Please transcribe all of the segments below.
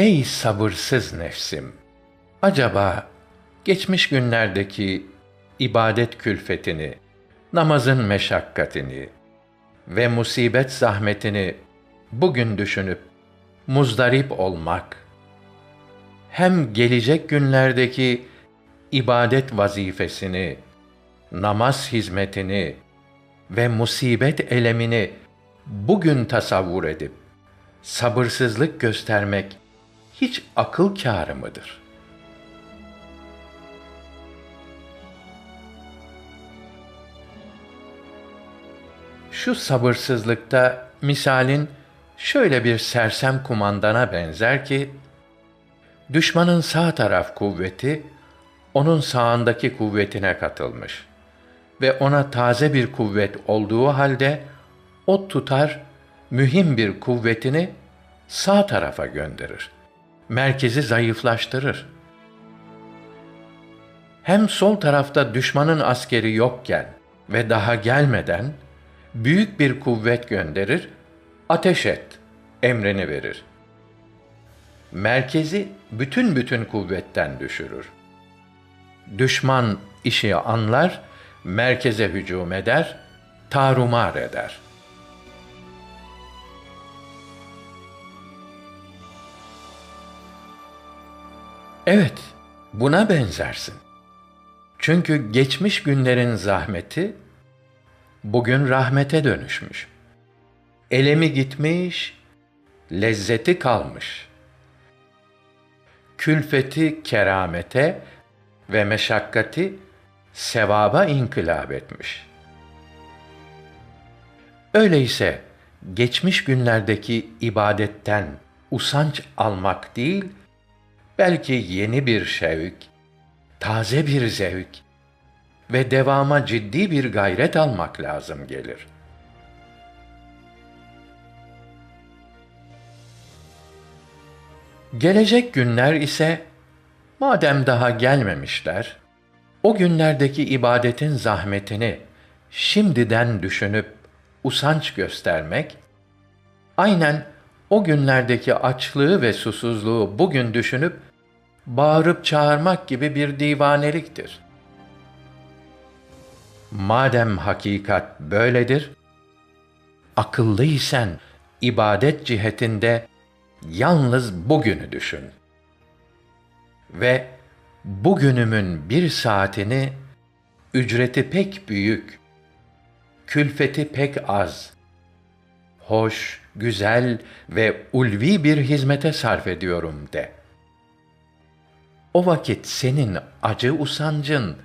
Ey sabırsız nefsim! Acaba geçmiş günlerdeki ibadet külfetini, namazın meşakkatini ve musibet zahmetini bugün düşünüp muzdarip olmak, hem gelecek günlerdeki ibadet vazifesini, namaz hizmetini ve musibet elemini bugün tasavvur edip sabırsızlık göstermek hiç akıl kârı mıdır? Şu sabırsızlıkta misalin şöyle bir sersem kumandana benzer ki, düşmanın sağ taraf kuvveti, onun sağındaki kuvvetine katılmış ve ona taze bir kuvvet olduğu halde, o tutar, mühim bir kuvvetini sağ tarafa gönderir. Merkezi zayıflaştırır. Hem sol tarafta düşmanın askeri yokken ve daha gelmeden büyük bir kuvvet gönderir, ateş et emrini verir. Merkezi bütün bütün kuvvetten düşürür. Düşman işi anlar, merkeze hücum eder, tarumar eder.'' Evet, buna benzersin. Çünkü geçmiş günlerin zahmeti bugün rahmete dönüşmüş. Elemi gitmiş, lezzeti kalmış. Külfeti keramete ve meşakkati sevaba inkılap etmiş. Öyleyse geçmiş günlerdeki ibadetten usanç almak değil, belki yeni bir şevk, taze bir zevk ve devama ciddi bir gayret almak lazım gelir. Gelecek günler ise madem daha gelmemişler, o günlerdeki ibadetin zahmetini şimdiden düşünüp usanç göstermek, aynen o günlerdeki açlığı ve susuzluğu bugün düşünüp bağırıp çağırmak gibi bir divaneliktir. Madem hakikat böyledir, akıllıysen ibadet cihetinde yalnız bugünü düşün. Ve bugünümün bir saatini ücreti pek büyük, külfeti pek az, hoş, güzel ve ulvi bir hizmete sarf ediyorum de.'' O vakit senin acı usancın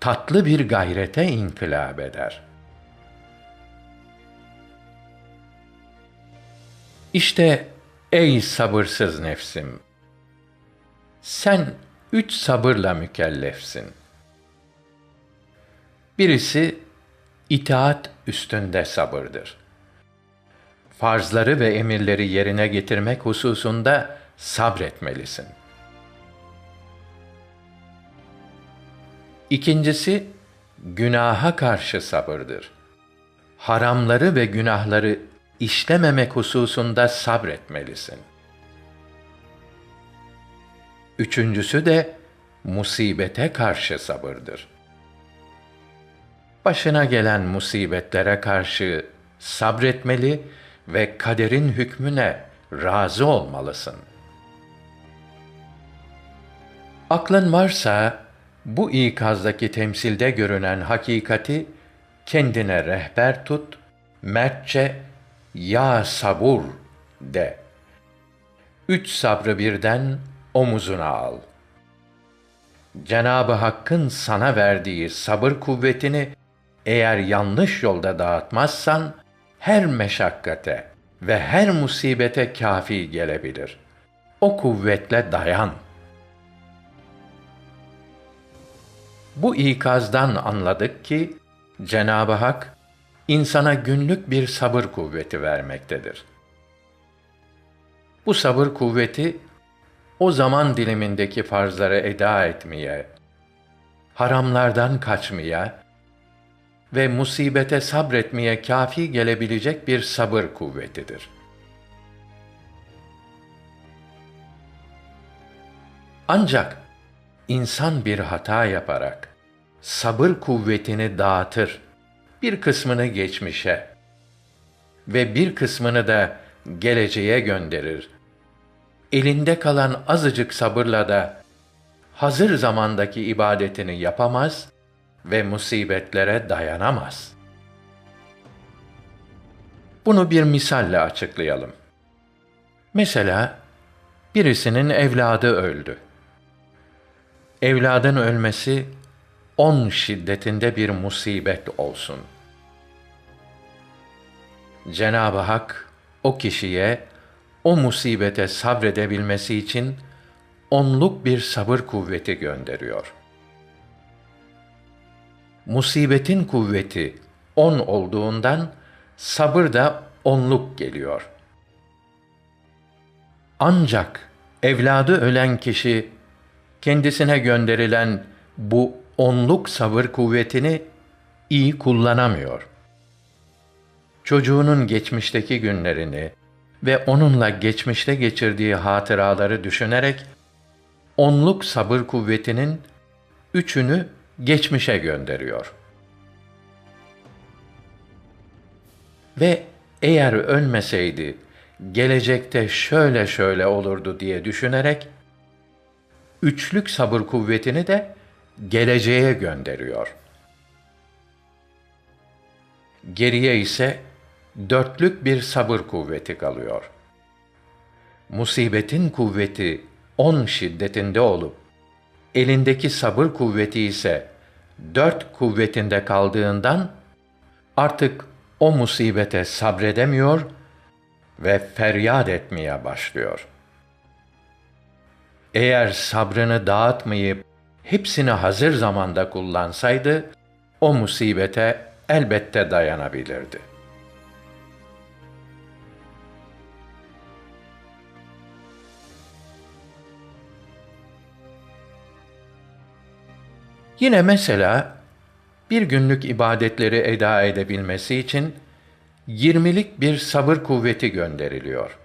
tatlı bir gayrete inkılap eder. İşte ey sabırsız nefsim! Sen üç sabırla mükellefsin. Birisi itaat üstünde sabırdır. Farzları ve emirleri yerine getirmek hususunda sabretmelisin.'' İkincisi, günaha karşı sabırdır. Haramları ve günahları işlememek hususunda sabretmelisin. Üçüncüsü de musibete karşı sabırdır. Başına gelen musibetlere karşı sabretmeli ve kaderin hükmüne razı olmalısın. Aklın varsa bu ikazdaki temsilde görünen hakikati kendine rehber tut, mertçe ya sabur de. Üç sabrı birden omuzuna al. Cenabı Hakk'ın sana verdiği sabır kuvvetini eğer yanlış yolda dağıtmazsan her meşakkate ve her musibete kafi gelebilir. O kuvvetle dayan.'' Bu ikazdan anladık ki Cenab-ı Hak insana günlük bir sabır kuvveti vermektedir. Bu sabır kuvveti o zaman dilimindeki farzları eda etmeye, haramlardan kaçmaya ve musibete sabretmeye kafi gelebilecek bir sabır kuvvetidir. Ancak insan bir hata yaparak sabır kuvvetini dağıtır. Bir kısmını geçmişe ve bir kısmını da geleceğe gönderir. Elinde kalan azıcık sabırla da hazır zamandaki ibadetini yapamaz ve musibetlere dayanamaz. Bunu bir misalle açıklayalım. Mesela birisinin evladı öldü. Evladın ölmesi on şiddetinde bir musibet olsun. Cenab-ı Hak o kişiye o musibete sabredebilmesi için onluk bir sabır kuvveti gönderiyor. Musibetin kuvveti on olduğundan sabır da onluk geliyor. Ancak evladı ölen kişi kendisine gönderilen bu onluk sabır kuvvetini iyi kullanamıyor. Çocuğunun geçmişteki günlerini ve onunla geçmişte geçirdiği hatıraları düşünerek onluk sabır kuvvetinin üçünü geçmişe gönderiyor. Ve eğer ölmeseydi gelecekte şöyle şöyle olurdu diye düşünerek üçlük sabır kuvvetini de geleceğe gönderiyor. Geriye ise dörtlük bir sabır kuvveti kalıyor. Musibetin kuvveti on şiddetinde olup, elindeki sabır kuvveti ise dört kuvvetinde kaldığından, artık o musibete sabredemiyor ve feryat etmeye başlıyor. Eğer sabrını dağıtmayıp hepsini hazır zamanda kullansaydı, o musibete elbette dayanabilirdi. Yine mesela bir günlük ibadetleri eda edebilmesi için yirmilik bir sabır kuvveti gönderiliyor.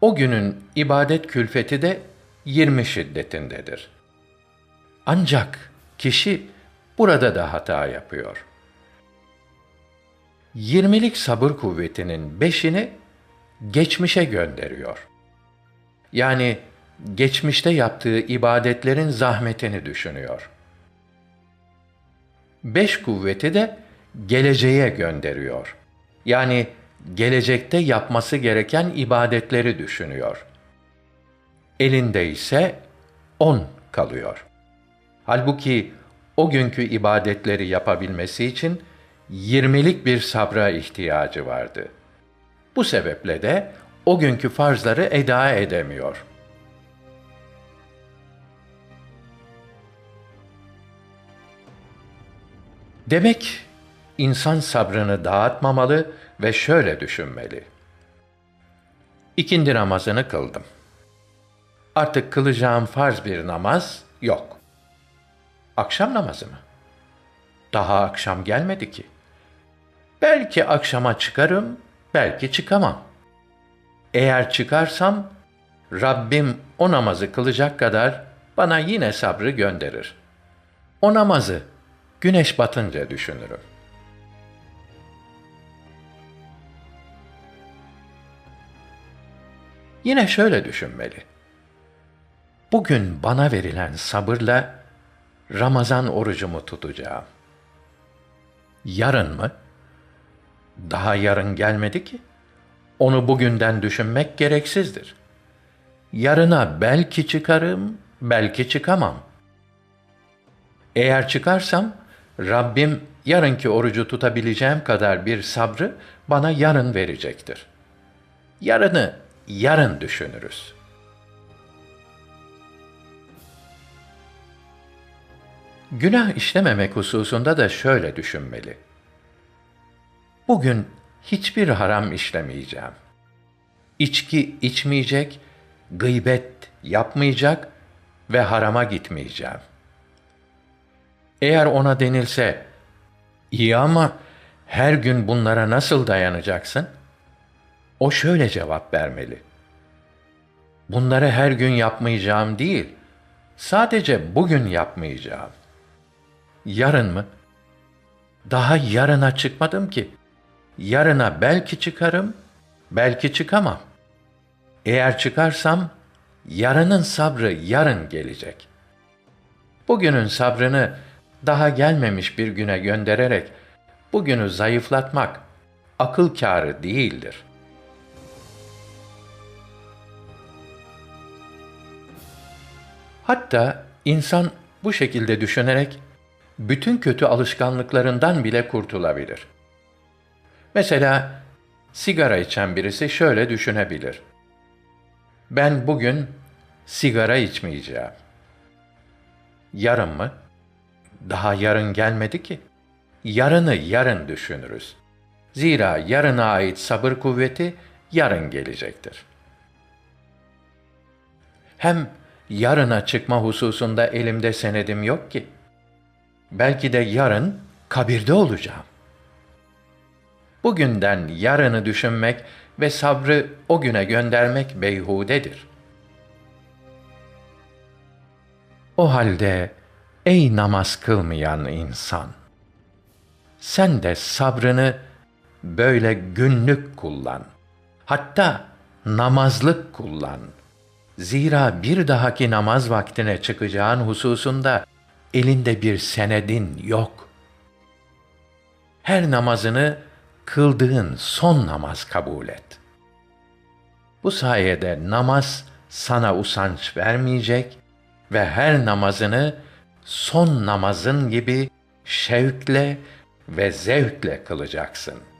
O günün ibadet külfeti de yirmi şiddetindedir. Ancak kişi burada da hata yapıyor. Yirmilik sabır kuvvetinin beşini geçmişe gönderiyor. Yani geçmişte yaptığı ibadetlerin zahmetini düşünüyor. Beş kuvveti de geleceğe gönderiyor. Yani gelecekte yapması gereken ibadetleri düşünüyor. Elinde ise on kalıyor. Halbuki o günkü ibadetleri yapabilmesi için yirmilik bir sabra ihtiyacı vardı. Bu sebeple de o günkü farzları eda edemiyor. Demek insan sabrını dağıtmamalı ve şöyle düşünmeli. İkindi namazını kıldım. Artık kılacağım farz bir namaz yok. Akşam namazı mı? Daha akşam gelmedi ki. Belki akşama çıkarım, belki çıkamam. Eğer çıkarsam Rabbim o namazı kılacak kadar bana yine sabrı gönderir. O namazı güneş batınca düşünürüm. Yine şöyle düşünmeli. Bugün bana verilen sabırla Ramazan orucumu tutacağım. Yarın mı? Daha yarın gelmedi ki. Onu bugünden düşünmek gereksizdir. Yarına belki çıkarım, belki çıkamam. Eğer çıkarsam Rabbim yarınki orucu tutabileceğim kadar bir sabrı bana yarın verecektir. Yarını yarın düşünürüz. Günah işlememek hususunda da şöyle düşünmeli. Bugün hiçbir haram işlemeyeceğim. İçki içmeyecek, gıybet yapmayacak ve harama gitmeyeceğim. Eğer ona denilse, iyi ama her gün bunlara nasıl dayanacaksın? O şöyle cevap vermeli. Bunları her gün yapmayacağım değil, sadece bugün yapmayacağım. Yarın mı? Daha yarına çıkmadım ki. Yarına belki çıkarım, belki çıkamam. Eğer çıkarsam, yarının sabrı yarın gelecek. Bugünün sabrını daha gelmemiş bir güne göndererek bugünü zayıflatmak akıl kârı değildir. Hatta insan bu şekilde düşünerek bütün kötü alışkanlıklarından bile kurtulabilir. Mesela sigara içen birisi şöyle düşünebilir. Ben bugün sigara içmeyeceğim. Yarın mı? Daha yarın gelmedi ki. Yarını yarın düşünürüz. Zira yarına ait sabır kuvveti yarın gelecektir. Hem yarına çıkma hususunda elimde senedim yok ki. Belki de yarın kabirde olacağım. Bugünden yarını düşünmek ve sabrı o güne göndermek beyhudedir. O halde ey namaz kılmayan insan, sen de sabrını böyle günlük kullan. Hatta namazlık kullan. Zira bir dahaki namaz vaktine çıkacağın hususunda elinde bir senedin yok. Her namazını kıldığın son namaz kabul et. Bu sayede namaz sana usanç vermeyecek ve her namazını son namazın gibi şevkle ve zevkle kılacaksın.''